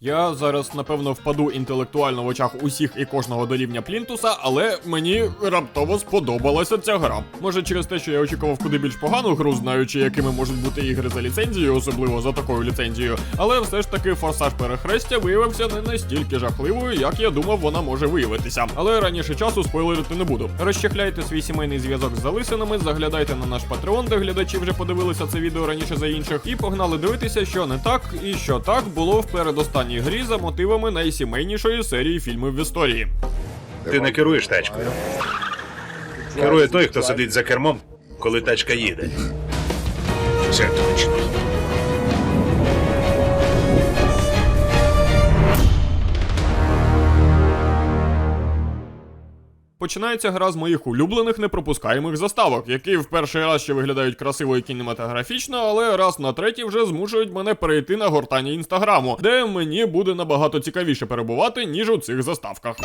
Я зараз, напевно, впаду інтелектуально в очах усіх і кожного до рівня Плінтуса, але мені раптово сподобалася ця гра. Може, через те, що я очікував куди більш погану гру, знаючи, якими можуть бути ігри за ліцензією, особливо за такою ліцензією. Але все ж таки форсаж перехрестя виявився не настільки жахливою, як я думав, вона може виявитися. Але раніше часу спойлерити не буду. Розчехляйте свій сімейний зв'язок з залисинами, заглядайте на наш патреон, де глядачі вже подивилися це відео раніше за інших, і погнали дивитися, що не так і що так було в передостанній грі за мотивами найсімейнішої серії фільмів в історії. Ти не керуєш тачкою. Керує той, хто сидить за кермом, коли тачка їде. Це точно. Починається гра з моїх улюблених непропускаємих заставок, які в перший раз ще виглядають красиво і кінематографічно, але раз на третій вже змушують мене перейти на гортання інстаграму, де мені буде набагато цікавіше перебувати, ніж у цих заставках.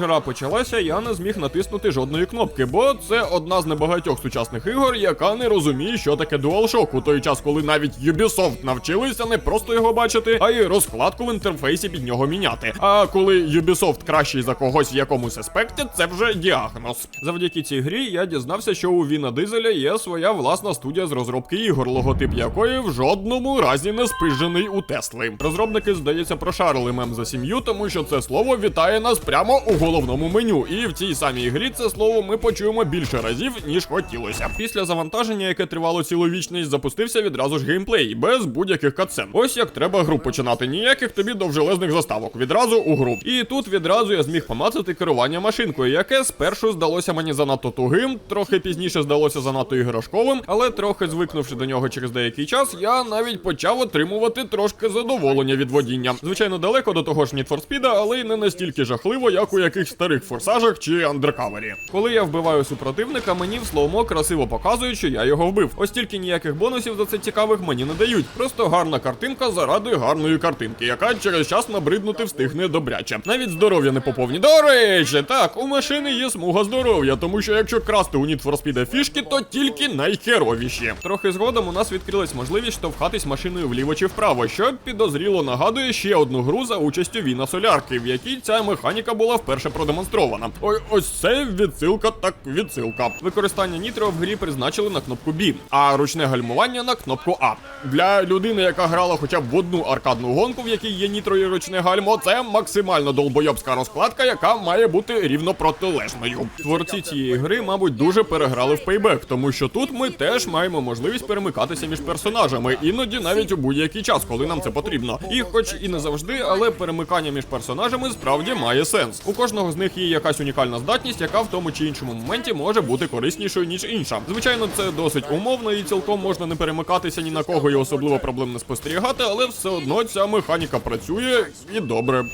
Гра почалася, я не зміг натиснути жодної кнопки, бо це одна з небагатьох сучасних ігор, яка не розуміє, що таке DualShock у той час, коли навіть Ubisoft навчилися не просто його бачити, а й розкладку в інтерфейсі під нього міняти. А коли Ubisoft кращий за когось в якомусь аспекті, це вже діагноз. Завдяки цій грі я дізнався, що у Віна Дизеля є своя власна студія з розробки ігор, логотип якої в жодному разі не спижений у Тесли. Розробники, здається, прошарили мем за сім'ю, тому що це слово вітає нас прямо у головному меню. І в цій самій грі це слово ми почуємо більше разів, ніж хотілося. Після завантаження, яке тривало цілу вічність, запустився відразу ж геймплей, без будь-яких катсцен. Ось як треба гру починати. Ніяких тобі довжелезних заставок. Відразу у гру. І тут відразу я зміг помацати керування машинкою, яке спершу здалося мені занадто тугим, трохи пізніше здалося занадто іграшковим, але трохи звикнувши до нього через деякий час, я навіть почав отримувати трошки задоволення від водіння. Звичайно, далеко до того ж Need for Speed, але й не настільки жахливо, як у якихось старих форсажах чи андеркавері. Коли я вбиваю супротивника, мені в слоумо красиво показують, що я його вбив. Ось тільки ніяких бонусів за це цікавих мені не дають. Просто гарна картинка заради гарної картинки, яка через час набриднути встигне добряче. Навіть здоров'я не поповні. До речі, так, у машини є смуга здоров'я, тому що якщо красти у Need for Speed фішки, то тільки найхеровіші. Трохи згодом у нас відкрилась можливість штовхатись машиною вліво чи вправо, що підозріло нагадує ще одну гру за участю Віна Солярки, в якій ця механіка була вперше продемонстрована. Ой, ось це відсилка, так відсилка. Використання нітро в грі призначили на кнопку B, а ручне гальмування на кнопку А. Для людини, яка грала хоча б в одну аркадну гонку, в якій є нітро і ручне гальмо, це максимально долбойобська розкладка, яка має бути рівно протилежною. Творці цієї гри, мабуть, дуже переграли в пейбек, тому що тут ми теж маємо можливість перемикатися між персонажами, іноді навіть у будь-який час, коли нам це потрібно. І хоч і не завжди, але перемикання між персонажами справді має сенс. У кожного з них є якась унікальна здатність, яка в тому чи іншому моменті може бути кориснішою ніж інша. Звичайно, це досить умовно і цілком можна не перемикатися ні на кого і особливо проблем не спостерігати, але все одно ця механіка працює і добре.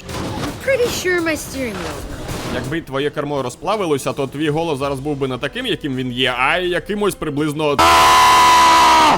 Якби твоє кермо розплавилося, то твій голос зараз був би не таким, яким він є, а якимось приблизно.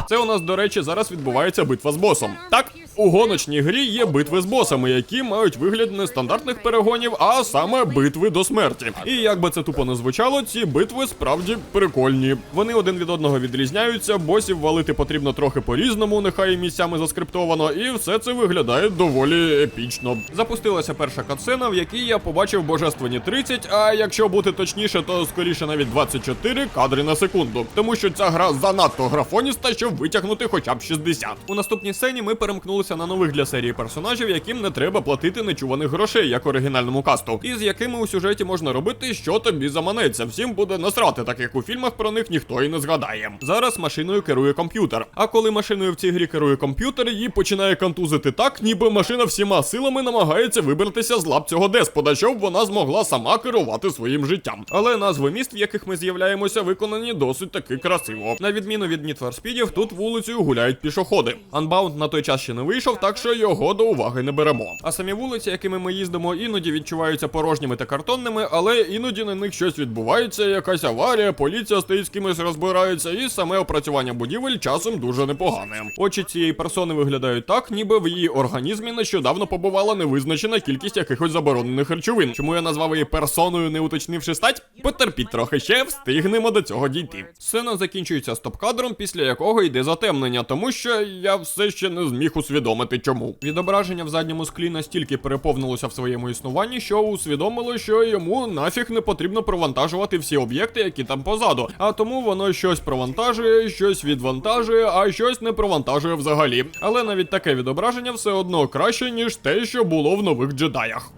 Це у нас, до речі, зараз відбувається битва з босом. Так, у гоночній грі є битви з босами, які мають вигляд не стандартних перегонів, а саме битви до смерті. І як би це тупо не звучало, ці битви справді прикольні. Вони один від одного відрізняються, босів валити потрібно трохи по-різному, нехай місцями заскриптовано, і все це виглядає доволі епічно. Запустилася перша катсцена, в якій я побачив божественні 30, а якщо бути точніше, то скоріше навіть 24 кадри на секунду. Тому що ця гра занадто графоніста, щоб витягнути хоча б 60. У наступній сцені ми перемкнулися на нових для серії персонажів, яким не треба платити нечуваних грошей, як оригінальному касту, і з якими у сюжеті можна робити, що тобі заманеться. Всім буде насрати, так як у фільмах про них ніхто і не згадає. Зараз машиною керує комп'ютер. А коли машиною в цій грі керує комп'ютер, її починає контузити так, ніби машина всіма силами намагається вибратися з лап цього деспода, щоб вона змогла сама керувати своїм життям. Але назви міст, в яких ми з'являємося, виконані досить таки красиво. На відміну від Need for Speedів, тут вулицею гуляють пішоходи. Unbound на той час ще не вийшов. Вийшов, так що його до уваги не беремо. А самі вулиці, якими ми їздимо, іноді відчуваються порожніми та картонними, але іноді на них щось відбувається, якась аварія, поліція стоїть з кимось розбирається, і саме опрацювання будівель часом дуже непогане. Очі цієї персони виглядають так, ніби в її організмі нещодавно побувала невизначена кількість якихось заборонених речовин. Чому я назвав її персоною, не уточнивши стать? Потерпіть трохи ще встигнемо до цього дійти. Сцена закінчується стоп-кадром, після якого йде затемнення, тому що я все ще не зміг усвідомити чому. Відображення в задньому склі настільки переповнилося в своєму існуванні, що усвідомило, що йому нафіг не потрібно провантажувати всі об'єкти, які там позаду. А тому воно щось провантажує, щось відвантажує, а щось не провантажує взагалі. Але навіть таке відображення все одно краще, ніж те, що було в нових джедаях.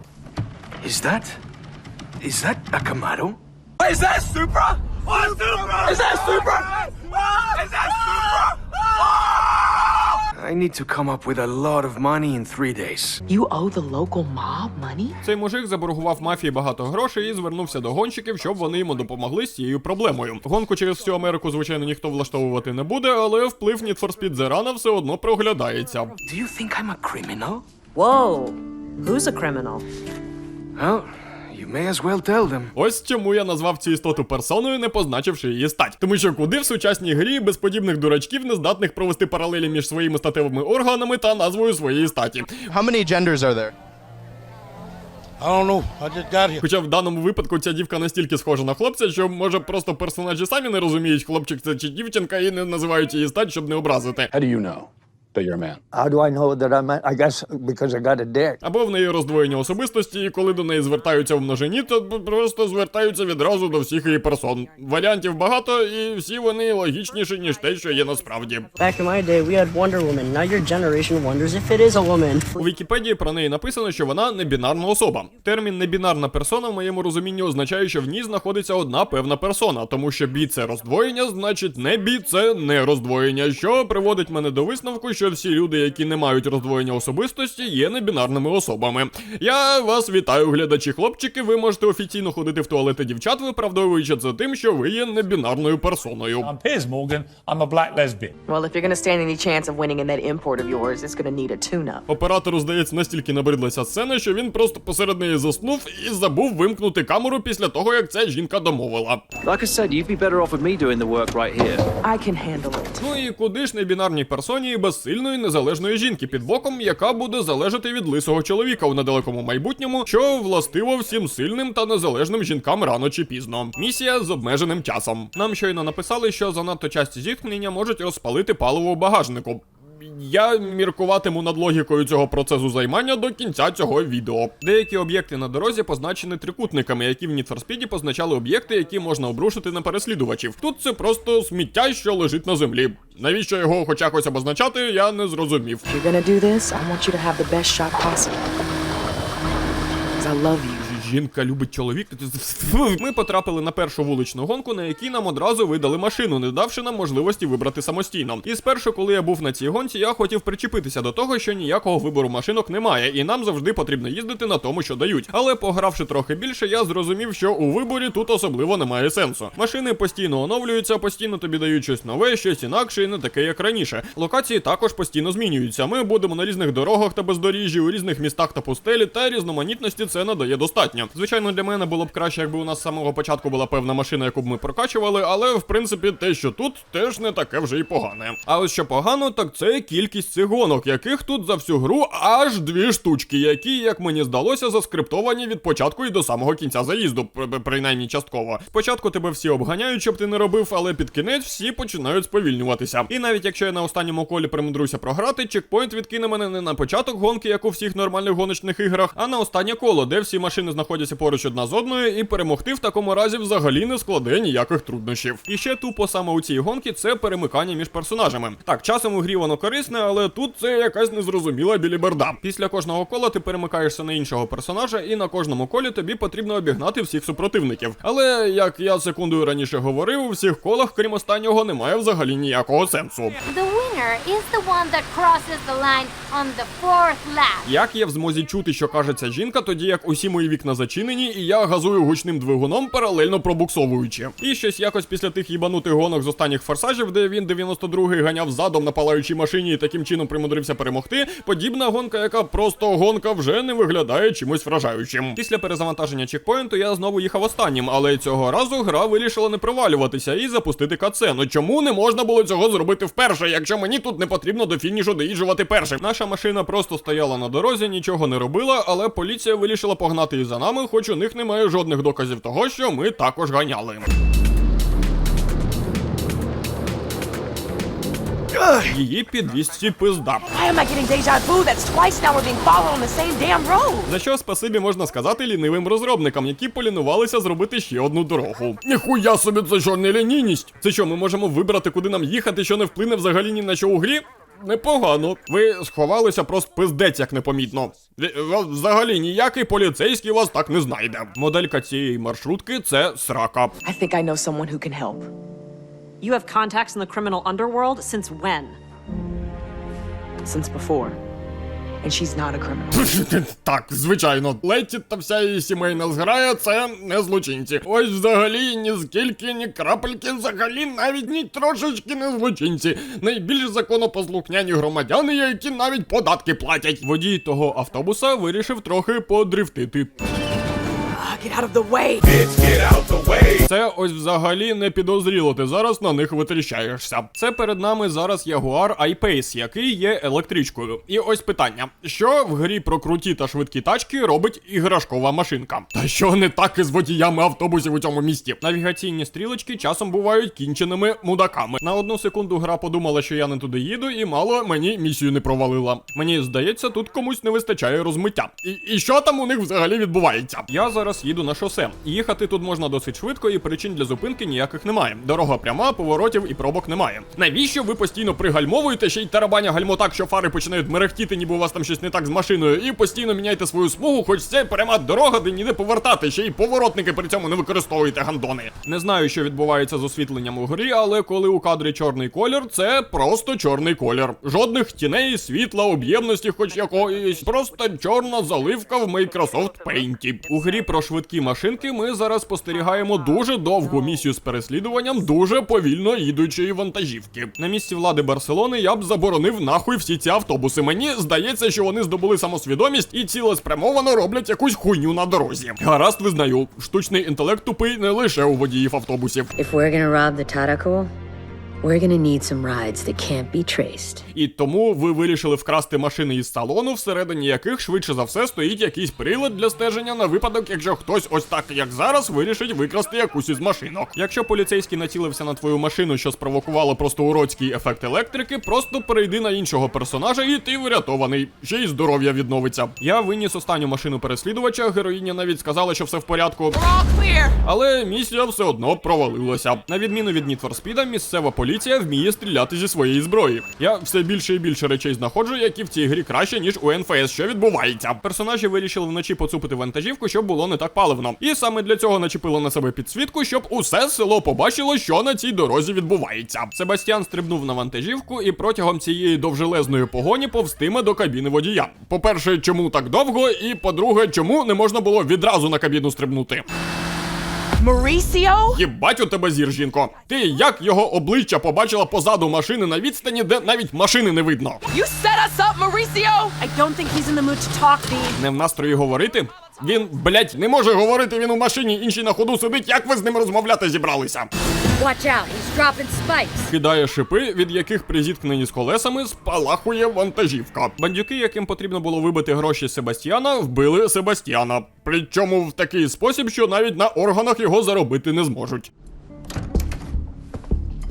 Is that. Is that a Camaro? Is that Supra? Oh, Supra! Is that Supra? Is that Supra? I need to come up with a lot of money in three days. You owe the local mob money? Цей мужик заборгував мафії багато грошей і звернувся до гонщиків, щоб вони йому допомогли з цією проблемою. Гонку через всю Америку, звичайно, ніхто влаштовувати не буде, але вплив Need for Speed The Run все одно проглядається. Do you think I'm a criminal? Whoa. Who's a criminal? Well, may as well tell them. Ось чому я назвав цю істоту персоною, не позначивши її стать. Тому що куди в сучасній грі без подібних дурачків, не здатних провести паралелі між своїми статевими органами та назвою своєї статі. How many genders are there? I don't know. I just got here. Хоча в даному випадку ця дівка настільки схожа на хлопця, що може просто персонажі самі не розуміють, хлопчик це чи дівчинка, і не називають її стать, щоб не образити. How do you know that you're a man? How do I know that I'm? I guess because I got a dick. Або в неї роздвоєння особистості, і коли до неї звертаються в множині, то просто звертаються відразу до всіх її персон. Варіантів багато, і всі вони логічніші, ніж те, що є насправді. Back in my day, we had Wonder Woman. Now your generation wonders if it is a woman. У Вікіпедії про неї написано, що вона небінарна особа. Термін небінарна персона в моєму розумінні означає, що в ній знаходиться одна певна персона, тому що бі це роздвоєння, значить не бі це не роздвоєння, що приводить мене до висновку, що всі люди, які не мають роздвоєння особистості, є небінарними особами. Я вас вітаю, глядачі хлопчики. Ви можете офіційно ходити в туалети дівчат, виправдовуючи це тим, що ви є небінарною персоною. I'm Piers Morgan. I'm a black lesbian. Well, if you're gonna stand any chance of winning in that import of yours, it's gonna need a tune-up. Оператору, здається, настільки набридлася сцена, що він просто посеред неї заснув і забув вимкнути камеру після того, як ця жінка домовила. Like I said, you'd be better off with me doing the work right here. I can handle it. Ну і куди ж небінарній персоні без сильної незалежної жінки під боком, яка буде залежати від лисого чоловіка у недалекому майбутньому, що властиво всім сильним та незалежним жінкам рано чи пізно. Місія з обмеженим часом. Нам щойно написали, що занадто часті зіткнення можуть розпалити паливо у багажнику. Я міркуватиму над логікою цього процесу займання до кінця цього відео. Деякі об'єкти на дорозі позначені трикутниками, які в Need позначали об'єкти, які можна обрушити на переслідувачів. Тут це просто сміття, що лежить на землі. Навіщо його хоч якось обозначати, я не зрозумів. You're gonna do. I love you. Жінка любить чоловіка. Ми потрапили на першу вуличну гонку, на якій нам одразу видали машину, не давши нам можливості вибрати самостійно. І спершу, коли я був на цій гонці, я хотів причепитися до того, що ніякого вибору машинок немає, і нам завжди потрібно їздити на тому, що дають. Але погравши трохи більше, я зрозумів, що у виборі тут особливо немає сенсу. Машини постійно оновлюються, постійно тобі дають щось нове, щось інакше, і не таке, як раніше. Локації також постійно змінюються. Ми будемо на різних дорогах та бездоріжжі, у різних містах та пустелі, та різноманітності це надає достатньо. Звичайно, для мене було б краще, якби у нас з самого початку була певна машина, яку б ми прокачували, але в принципі те, що тут, теж не таке вже й погане. А ось що погано, так це кількість цих гонок, яких тут за всю гру аж дві штучки, які, як мені здалося, заскриптовані від початку і до самого кінця заїзду, принаймні частково. Спочатку тебе всі обганяють, щоб ти не робив, але під кінець всі починають сповільнюватися. І навіть якщо я на останньому колі примудруся програти, чекпоінт відкине мене не на початок гонки, як у всіх нормальних гоночних іграх, а на останнє коло, де всі машини знаходяться поруч одна з одною, і перемогти в такому разі взагалі не складе ніяких труднощів. І ще тупо саме у цій гонці це перемикання між персонажами. Так, часом у грі воно корисне, але тут це якась незрозуміла біліберда. Після кожного кола ти перемикаєшся на іншого персонажа, і на кожному колі тобі потрібно обігнати всіх супротивників. Але як я секундою раніше говорив, у всіх колах, крім останнього, немає взагалі ніякого сенсу. The winner winner is the one that crosses the line on the fourth lap. Як я в змозі чути, що каже ця жінка, тоді як усі мої вікна зачинені, і я газую гучним двигуном, паралельно пробуксовуючи. І щось якось після тих їбанутих гонок з останніх форсажів, де він 92-й ганяв задом на палаючій машині і таким чином примудрився перемогти. Подібна гонка, яка просто гонка, вже не виглядає чимось вражаючим. Після перезавантаження чекпоінту я знову їхав останнім, але цього разу гра вирішила не провалюватися і запустити катсцену. Чому не можна було цього зробити вперше, якщо мені тут не потрібно до фінішу доїжджувати першим? Наша машина просто стояла на дорозі, нічого не робила, але поліція вирішила погнати і за нами, хоч у них немає жодних доказів того, що ми також ганяли. Її під 200 пизда. За що спасибі можна сказати лінивим розробникам, які полінувалися зробити ще одну дорогу. Ніхуя собі, це що не лінійність? Це що, ми можемо вибрати, куди нам їхати, що не вплине взагалі ні на що у грі? Непогано. Ви сховалися просто пиздець, як непомітно. В- в- Взагалі ніякий поліцейський вас так не знайде. Моделька цієї маршрутки це срака. I think I know someone who can help. You have contacts in the criminal underworld since when? Since before. And she's not a criminal. Так, звичайно, Леті та вся її сімейна зграя це не злочинці. Ось взагалі ні скільки, ні крапельки, взагалі навіть ні трошечки не злочинці. Найбільш законопослухняні громадяни, які навіть податки платять. Водій того автобуса вирішив трохи подрифтити. Get out of the way. Це ось взагалі не підозріло, ти зараз на них витріщаєшся. Це перед нами зараз Jaguar I-Pace, який є електричкою. І ось питання: що в грі про круті та швидкі тачки робить іграшкова машинка? Та що не так із водіями автобусів у цьому місті? Навігаційні стрілочки часом бувають кінченими мудаками. На одну секунду гра подумала, що я не туди їду, і мало мені місію не провалила. Мені здається, тут комусь не вистачає розмиття. І, і що там у них взагалі відбувається? Я зараз їду на шосе. Їхати тут можна досить швидко, і причин для зупинки ніяких немає. Дорога пряма, поворотів і пробок немає. Навіщо ви постійно пригальмовуєте, ще й тарабаня гальмо так, що фари починають мерехтіти, ніби у вас там щось не так з машиною, і постійно міняйте свою смугу, хоч це пряма дорога, де ніде повертати, ще й поворотники при цьому не використовуєте гандони. Не знаю, що відбувається з освітленням у грі, але коли у кадрі чорний колір, це просто чорний колір. Жодних тіней, світла, об'ємності, хоч якоїсь, просто чорна заливка в Microsoft Paint. У грі про швидкі машинки ми зараз спостерігаємо дуже довгу місію з переслідуванням дуже повільно їдучої вантажівки. На місці влади Барселони я б заборонив нахуй всі ці автобуси. Мені здається, що вони здобули самосвідомість і цілеспрямовано роблять якусь хуйню на дорозі. Гаразд, визнаю, штучний інтелект тупий не лише у водіїв автобусів. If we're gonna rob the Tadako, we're gonna need some rides that can't be traced. І тому ви вирішили вкрасти машини із салону, всередині яких швидше за все стоїть якийсь прилад для стеження на випадок, якщо хтось ось так, як зараз, вирішить викрасти якусь із машинок. Якщо поліцейський націлився на твою машину, що спровокувало просто уродський ефект електрики, просто перейди на іншого персонажа, і ти врятований. Ще й здоров'я відновиться. Я виніс останню машину переслідувача. Героїня навіть сказала, що все в порядку. All clear. Але місія все одно провалилася. На відміну від Need for Speed, місцева поліція вміє стріляти зі своєї зброї. Я все більше і більше речей знаходжу, які в цій грі краще, ніж у НФС. Що відбувається? Персонажі вирішили вночі поцупити вантажівку, щоб було не так паливно. І саме для цього начепили на себе підсвітку, щоб усе село побачило, що на цій дорозі відбувається. Себастьян стрибнув на вантажівку і протягом цієї довжелезної погоні повстиме до кабіни водія. По-перше, чому так довго? І по-друге, чому не можна було відразу на кабіну стрибнути? Mauricio? Єбать у тебе зір, жінко. Ти як його обличчя побачила позаду машини на відстані, де навіть машини не видно. You set us up, Mauricio! I don't think he's in the mood to talk, Dean. Не в настрої говорити? Він, блять, не може говорити, він у машині, інший на ходу сидить. Як ви з ним розмовляти зібралися? Watch out, he's dropping spikes. Кидає шипи, від яких при зіткненні з колесами спалахує вантажівка. Бандюки, яким потрібно було вибити гроші Себастьяна, вбили Себастьяна. Причому в такий спосіб, що навіть на органах його заробити не зможуть.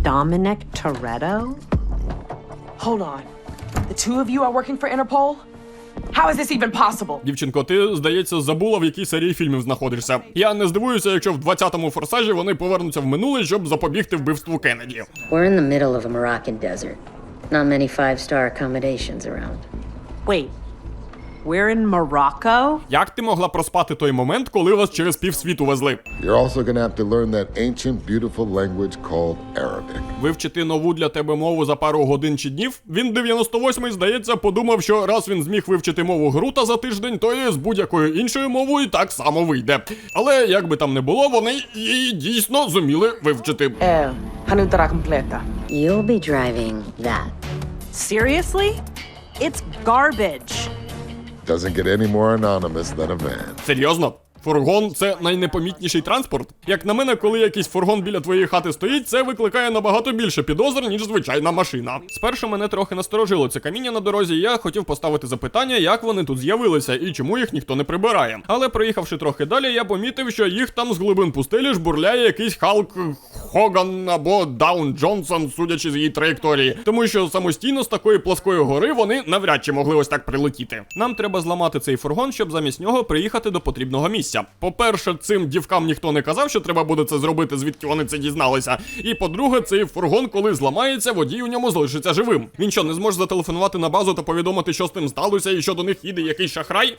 Dominic Toretto? Hold on. The two of you are working for Interpol? How is this even possible? Дівчинко, ти, здається, забула, в якій серії фільмів знаходишся. Я не здивуюся, якщо в 20-му форсажі вони повернуться в минуле, щоб запобігти вбивству Кеннеді. We're in the middle of a Moroccan desert. Not many five star accommodations around. Wait. We're in Morocco? Як ти могла проспати той момент, коли вас через півсвіту везли? You're also going to have to learn that ancient, beautiful language called Arabic. Вивчити нову для тебе мову за пару годин чи днів? Він 98-й, здається, подумав, що раз він зміг вивчити мову грута за тиждень, то і з будь-якою іншою мовою так само вийде. Але як би там не було, вони її дійсно зуміли вивчити. Eh, hanuta completa. You'll be driving that. Seriously? It's garbage. Doesn't get any more anonymous than a man. Серйозно? Фургон це найнепомітніший транспорт. Як на мене, коли якийсь фургон біля твоєї хати стоїть, це викликає набагато більше підозр, ніж звичайна машина. Спершу мене трохи насторожило це каміння на дорозі. і Я хотів поставити запитання, як вони тут з'явилися і чому їх ніхто не прибирає. Але проїхавши трохи далі, я помітив, що їх там з глибин пустелі жбурляє якийсь Халк Хоган або Даун Джонсон, судячи з її траєкторії, тому що самостійно з такої плоскої гори вони навряд чи могли ось так прилетіти. Нам треба зламати цей фургон, щоб замість нього приїхати до потрібного місця. По-перше, цим дівкам ніхто не казав, що треба буде це зробити, звідки вони це дізналися. І по-друге, цей фургон, коли зламається, водій у ньому залишиться живим. Він що, не зможе зателефонувати на базу та повідомити, що з тим сталося, і що до них їде якийсь шахрай?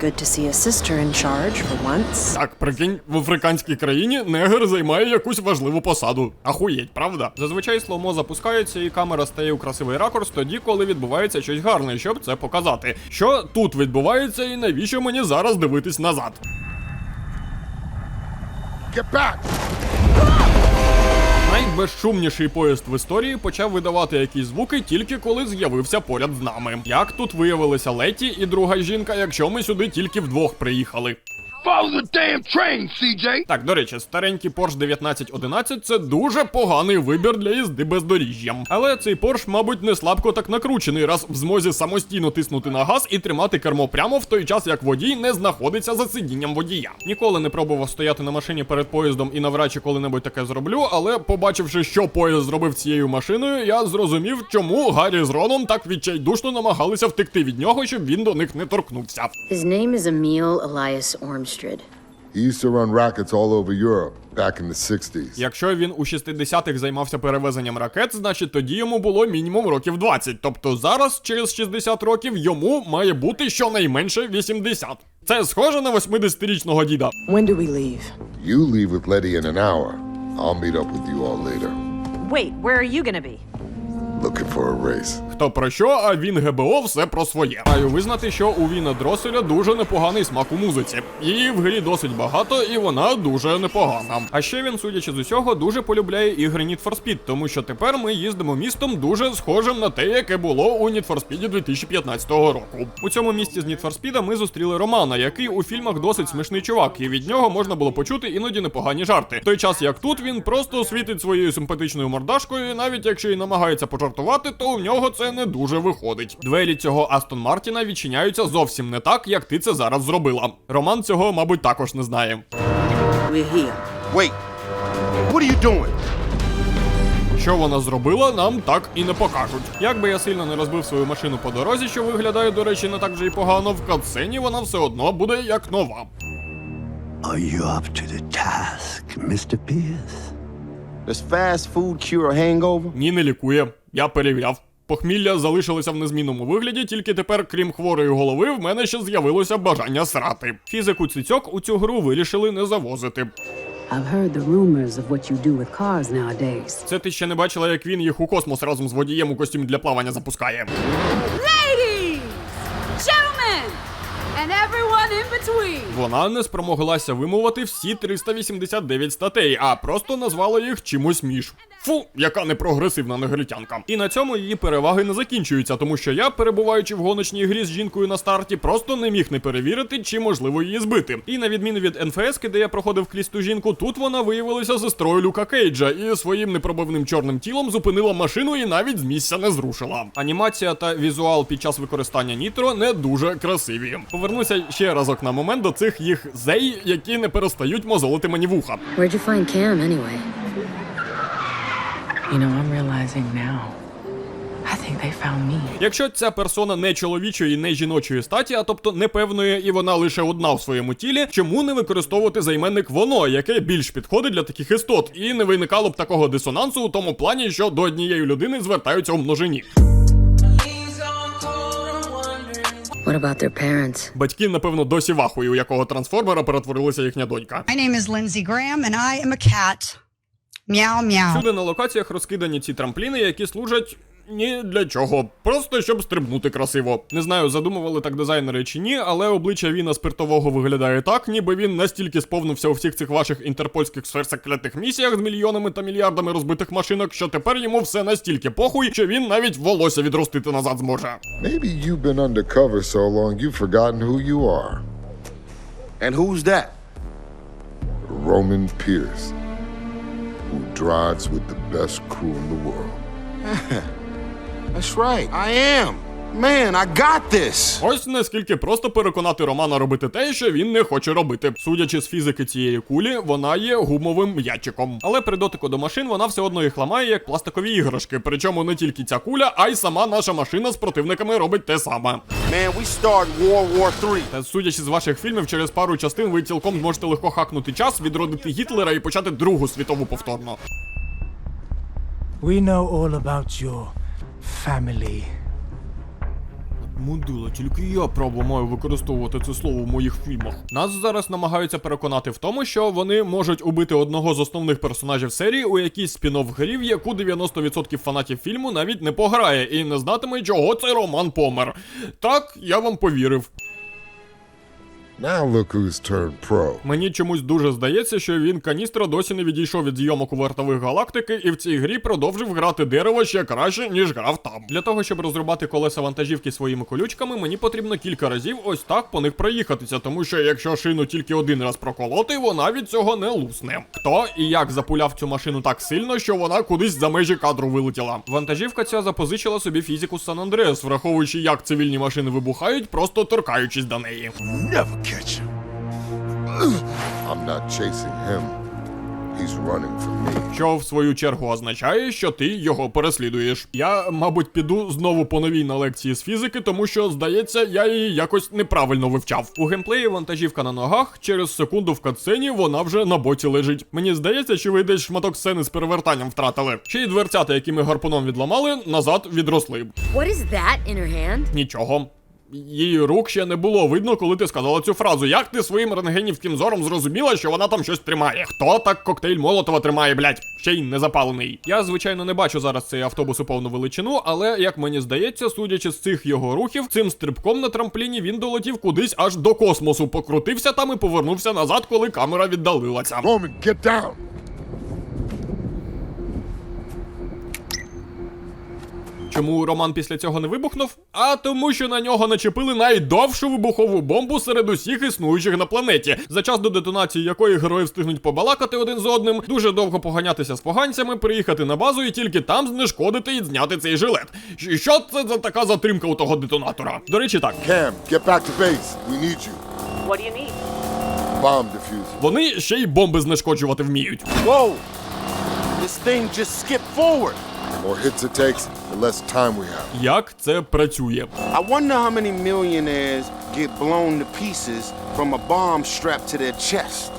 Good to see a sister in charge for once. Так, прикинь, в африканській країні негр займає якусь важливу посаду. Ахуєть, правда? Зазвичай сломо запускається і камера стає у красивий ракурс тоді, коли відбувається щось гарне, щоб це показати. Що тут відбувається і навіщо мені зараз дивитись назад? Get back! Найбезшумніший поїзд в історії почав видавати якісь звуки тільки коли з'явився поряд з нами. Як тут виявилися Леті і друга жінка, якщо ми сюди тільки вдвох приїхали? Follow the damn train, CJ! Так, до речі, старенький Porsche 1911 це дуже поганий вибір для їзди бездоріжжям. Але цей Porsche, мабуть, не слабко так накручений, раз в змозі самостійно тиснути на газ і тримати кермо прямо в той час, як водій не знаходиться за сидінням водія. Ніколи не пробував стояти на машині перед поїздом і навряд чи коли-небудь таке зроблю, але побачивши, що поїзд зробив цією машиною, я зрозумів, чому Гаррі з Роном так відчайдушно намагалися втекти від нього, щоб він до них не торкнувся. His name is Emil Elias Ormstrad. He used to run rockets all over Europe back in the 60s. Якщо він у 60-х займався перевезенням ракет, значить тоді йому було мінімум років 20. Тобто зараз, через 60 років, йому має бути щонайменше 80. Це схоже на 80-річного діда. When do we leave? You leave with Letty in an hour. I'll meet up with you all later. Wait, where are you gonna be? Looking. Хто про що, а він ГБО все про своє. Маю визнати, що у Віна Дроселя дуже непоганий смак у музиці. Її в грі досить багато, і вона дуже непогана. А ще він, судячи з усього, дуже полюбляє ігри Need for Speed, тому що тепер ми їздимо містом дуже схожим на те, яке було у Need for Speed 2015 року. У цьому місті з Need for Speed ми зустріли Романа, який у фільмах досить смішний чувак, і від нього можна було почути іноді непогані жарти. В той час як тут він просто світить своєю симпатичною мордашкою, навіть якщо і намагається пожартувати, то у нього це не дуже виходить. Двері цього Астон Мартіна відчиняються зовсім не так, як ти це зараз зробила. Роман цього, мабуть, також не знає. Wait, what are you doing? Що вона зробила, нам так і не покажуть. Як би я сильно не розбив свою машину по дорозі, що виглядає, до речі, не так вже й погано, в катсцені вона все одно буде як нова. Are you up to the task, Mr. Pierce? Does fast food cure a hangover? Ні, не лікує. Я перевіряв. Похмілля залишилося в незмінному вигляді, тільки тепер, крім хворої голови, в мене ще з'явилося бажання срати. Фізику цицьок у цю гру вирішили не завозити. I've heard the rumors of what you do with cars nowadays. Це ти ще не бачила, як він їх у космос разом з водієм у костюмі для плавання запускає. Ladies, gentlemen, and everyone. Вона не спромоглася вимовити всі 389 статей, а просто назвала їх чимось між. Фу, яка непрогресивна негритянка. І на цьому її переваги не закінчуються, тому що я, перебуваючи в гоночній грі з жінкою на старті, просто не міг не перевірити, чи можливо її збити. І на відміну від НФС, де я проходив клісту жінку, тут вона виявилася сестрою Люка Кейджа і своїм непробивним чорним тілом зупинила машину і навіть з місця не зрушила. Анімація та візуал під час використання нітро не дуже красиві. Повернуся ще разок на момент до цих їх зей, які не перестають мозолити мені вуха. Where'd you find Cam anyway? You know, I'm realizing now. I think think they found me. Якщо ця персона не чоловічої, не жіночої статі, а тобто непевної, і вона лише одна в своєму тілі, чому не використовувати займенник воно, яке більш підходить для таких істот, і не виникало б такого дисонансу у тому плані, що до однієї людини звертаються у множині. What about their parents? Батьки, напевно, досі вахою, у якого трансформера перетворилася їхня донька. My name is Lindsey Graham, and I am a cat. Мяу-мяу. Всюди на локаціях розкидані ці трампліни, які служать. Ні для чого, просто щоб стрибнути красиво. Не знаю, задумували так дизайнери чи ні, але обличчя Віна спиртового виглядає так, ніби він настільки сповнився у всіх цих ваших інтерпольських сверхсекретних місіях з мільйонами та мільярдами розбитих машинок, що тепер йому все настільки похуй, що він навіть волосся відростити назад зможе. Maybe you've been undercover so long you've forgotten who you are. And who's that? Roman Pierce, who drives with the best crew in the world. That's right. I am. Man, I got this. Ось наскільки просто переконати Романа робити те, що він не хоче робити. Судячи з фізики цієї кулі, вона є гумовим м'ячиком. Але при дотику до машин вона все одно їх ламає як пластикові іграшки. Причому не тільки ця куля, а й сама наша машина з противниками робить те саме. Man, we start World War III. Та судячи з ваших фільмів, через пару частин ви цілком зможете легко хакнути час, відродити Гітлера і почати Другу світову повторно. We know all about your family. Мудила, тільки я право маю використовувати це слово в моїх фільмах. Нас зараз намагаються переконати в тому, що вони можуть убити одного з основних персонажів серії у якійсь спін-офф грі, в яку 90% фанатів фільму навіть не пограє і не знатиме, чого цей роман помер. Так, я вам повірив. Now look who's turned pro. Мені чомусь дуже здається, що він каністра досі не відійшов від зйомок у вартових галактики і в цій грі продовжив грати дерево ще краще, ніж грав там. Для того, щоб розрубати колеса вантажівки своїми колючками, мені потрібно кілька разів ось так по них проїхатися, тому що якщо шину тільки один раз проколоти, вона від цього не лусне. Хто і як запуляв цю машину так сильно, що вона кудись за межі кадру вилетіла. Вантажівка ця запозичила собі фізику Сан Андреас, враховуючи, як цивільні машини вибухають, просто торкаючись до неї. Never catch him. I'm not chasing him. He's running from me. Що в свою чергу означає, що ти його переслідуєш. Я, мабуть, піду знову по новій на лекції з фізики, тому що, здається, я її якось неправильно вивчав. У геймплеї вантажівка на ногах, через секунду в катсцені вона вже на боці лежить. Мені здається, що ви десь шматок сцени з перевертанням втратили. Ще й дверцята, які ми гарпуном відламали, назад відросли. What is that in her hand? Нічого. Її рук ще не було видно, коли ти сказала цю фразу. Як ти своїм рентгенівським зором зрозуміла, що вона там щось тримає? Хто так коктейль Молотова тримає, блять? Ще й не запалений. Я, звичайно, не бачу зараз цей автобус у повну величину, але як мені здається, судячи з цих його рухів, цим стрибком на трампліні він долетів кудись аж до космосу, покрутився там і повернувся назад, коли камера віддалилася. Roman, get down. Чому Роман після цього не вибухнув? А тому, що на нього начепили найдовшу вибухову бомбу серед усіх існуючих на планеті, за час до детонації якої герої встигнуть побалакати один з одним, дуже довго поганятися з поганцями, приїхати на базу і тільки там знешкодити і зняти цей жилет. Що це за така затримка у того детонатора? До речі, так. Cam, get back to base. We need you. What do you need? Bomb diffuser. Вони ще й бомби знешкоджувати вміють. Whoa! This thing just skipped forward. The more hits it takes, the less time we have. Як це працює? I wonder how many millionaires get blown to pieces from a bomb strapped to their chest.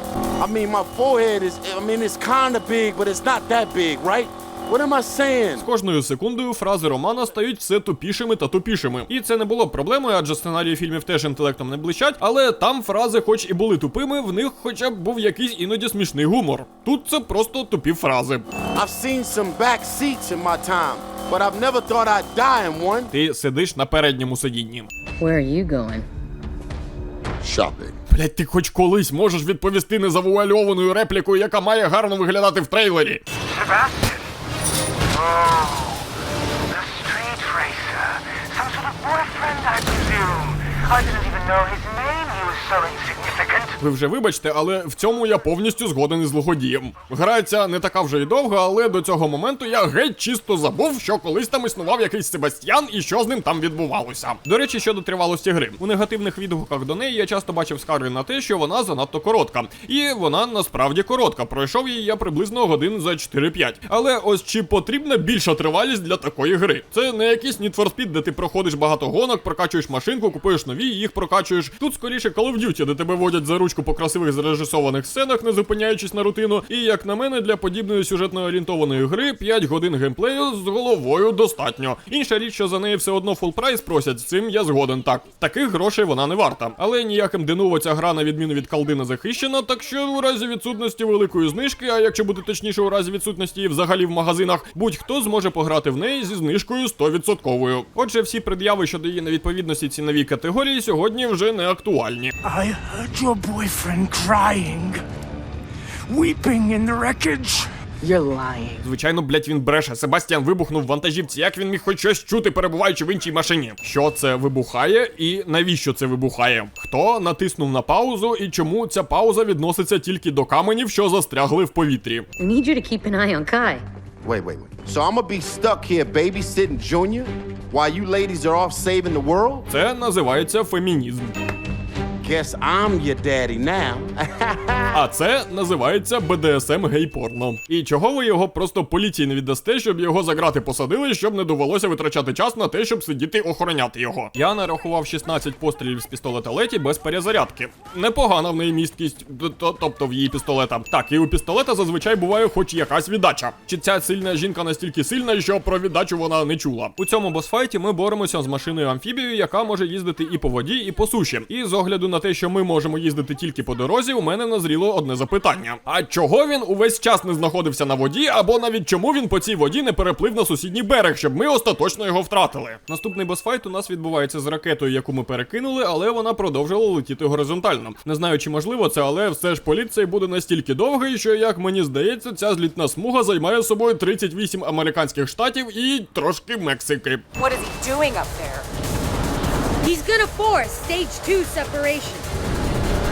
I mean, my forehead is, I mean, it's kind of big, but it's not that big, right? What am I saying? З кожною секундою фрази Романа стають все тупішими та тупішими. І це не було б проблемою, адже сценарії фільмів теж інтелектом не блищать, але там фрази, хоч і були тупими, в них хоча б був якийсь іноді смішний гумор. Тут це просто тупі фрази. I've seen some back seats in my time, but I've never thought I'd die in one. Ти сидиш на передньому сидінні. Where are you going? Shopping. Блять, ти хоч колись можеш відповісти незавуальованою реплікою, яка має гарно виглядати в трейлері. The street racer. Some sort of boyfriend, I presume. I didn't even know his name. Ви вже вибачте, але в цьому я повністю згоден із лиходієм. Гра ця не така вже й довга, але до цього моменту я геть чисто забув, що колись там існував якийсь Себастьян і що з ним там відбувалося. До речі, щодо тривалості гри. У негативних відгуках до неї я часто бачив скарги на те, що вона занадто коротка. І вона насправді коротка. Пройшов її я приблизно годин за 4-5. Але ось чи потрібна більша тривалість для такої гри? Це не якийсь Need for Speed, де ти проходиш багато гонок, прокачуєш машинку, купуєш нові, і їх прокачуєш. Тут скоріше Call of Duty, де тебе водять за ручку по красивих зрежисованих сценах, не зупиняючись на рутину. І як на мене, для подібної сюжетно орієнтованої гри 5 годин геймплею з головою достатньо. Інша річ, що за неї все одно фул прайс просять, з цим я згоден. Так, таких грошей вона не варта. Але ніяким Денуво ця гра на відміну від колди захищена, так що у разі відсутності великої знижки, а якщо бути точніше, у разі відсутності її взагалі в магазинах, будь-хто зможе пограти в неї зі знижкою 100%. Отже, всі пред'яви щодо її невідповідності ціновій категорії сьогодні вже не актуальні. I heard your boyfriend crying, weeping in the wreckage. You're lying. Звичайно, блять, він бреше. Себастьян вибухнув в вантажівці. Як він міг хоч щось чути, перебуваючи в іншій машині? Що це вибухає і навіщо це вибухає? Хто натиснув на паузу і чому ця пауза відноситься тільки до каменів, що застрягли в повітрі? We need you to keep an eye on Kai. Wait, wait, wait. So I'm gonna be stuck here babysitting Junior while you ladies are off saving the world? Це називається фемінізм. Guess I'm your daddy now. А це називається БДСМ гей-порно. І чого ви його просто поліції не віддасте, щоб його за грати посадили, щоб не довелося витрачати час на те, щоб сидіти охороняти його. Я нарахував 16 пострілів з пістолета Леті без перезарядки. Непогана в неї місткість, тобто в її пістолета. Так, і у пістолета зазвичай буває хоч якась віддача. Чи ця сильна жінка настільки сильна, що про віддачу вона не чула. У цьому босфайті ми боремося з машиною амфібією, яка може їздити і по воді, і по суші. І з огляду на те, що ми можемо їздити тільки по дорозі, у мене назріло одне запитання: а чого він увесь час не знаходився на воді, або навіть чому він по цій воді не переплив на сусідній берег, щоб ми остаточно його втратили? Наступний босфайт у нас відбувається з ракетою, яку ми перекинули, але вона продовжила летіти горизонтально. Не знаю, чи можливо це, але все ж політ цей буде настільки довгий, що як мені здається, ця злітна смуга займає собою 38 американських штатів і трошки Мексики. What is he doing up there? He's gonna force stage two separation.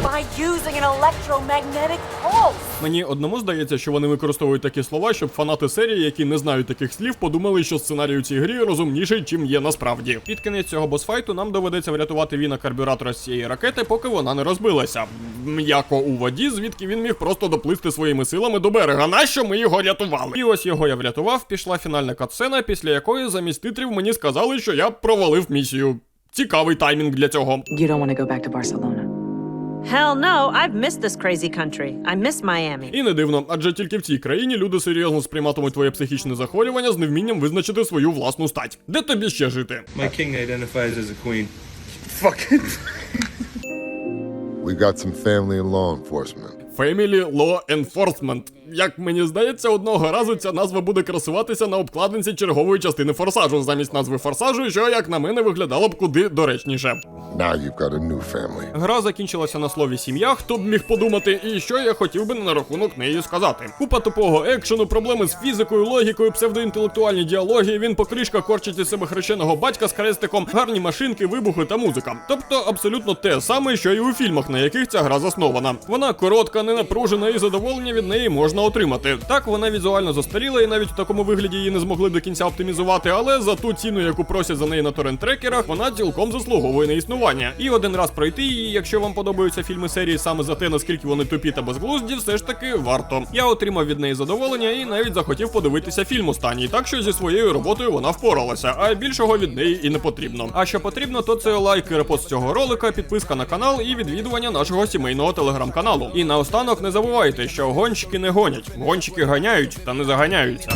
By using an electromagnetic pulse. Мені одному здається, що вони використовують такі слова, щоб фанати серії, які не знають таких слів, подумали, що сценарій у цій грі розумніший, чим є насправді. Під кінець цього босфайту нам доведеться врятувати Віна карбюратора з цієї ракети, поки вона не розбилася. М'яко у воді, звідки він міг просто доплисти своїми силами до берега. Нащо ми його рятували? І ось його я врятував. Пішла фінальна катсцена, після якої замість титрів мені сказали, що я провалив місію. Цікавий таймінг для цього. You don't want to go back to Barcelona. Hell no, I've missed this crazy country. I miss Miami. І не дивно, адже тільки в цій країні люди серйозно сприйматимуть твоє психічне захворювання з невмінням визначити свою власну стать. Де тобі ще жити? My king identifies as a queen. Fuck it. We got some family and law enforcement. Family Law Enforcement. Як мені здається, одного разу ця назва буде красуватися на обкладинці чергової частини форсажу, замість назви форсажу, що, як на мене, виглядало б куди доречніше. Now you've got a new family. Гра закінчилася на слові сім'я, хто б міг подумати, і що я хотів би на рахунок неї сказати. Купа тупого екшену, проблеми з фізикою, логікою, псевдоінтелектуальні діалоги, він покришка корчить із себе хрещеного батька з крестиком, гарні машинки, вибухи та музика. Тобто абсолютно те саме, що і у фільмах, на яких ця гра заснована. Вона коротка, не напружена, і задоволення від неї можна отримати. Так, вона візуально застаріла, і навіть в такому вигляді її не змогли до кінця оптимізувати, але за ту ціну, яку просять за неї на торрент-трекерах, вона цілком заслуговує на існування. І один раз пройти її, якщо вам подобаються фільми серії саме за те, наскільки вони тупі та безглузді, все ж таки варто. Я отримав від неї задоволення і навіть захотів подивитися фільм останній, так що зі своєю роботою вона впоралася, а більшого від неї і не потрібно. А що потрібно, то це лайк і репост цього ролика, підписка на канал і відвідування нашого сімейного телеграм-каналу. І наостанок не забувайте, що гонщики не гонять, гонщики ганяють та не заганяються.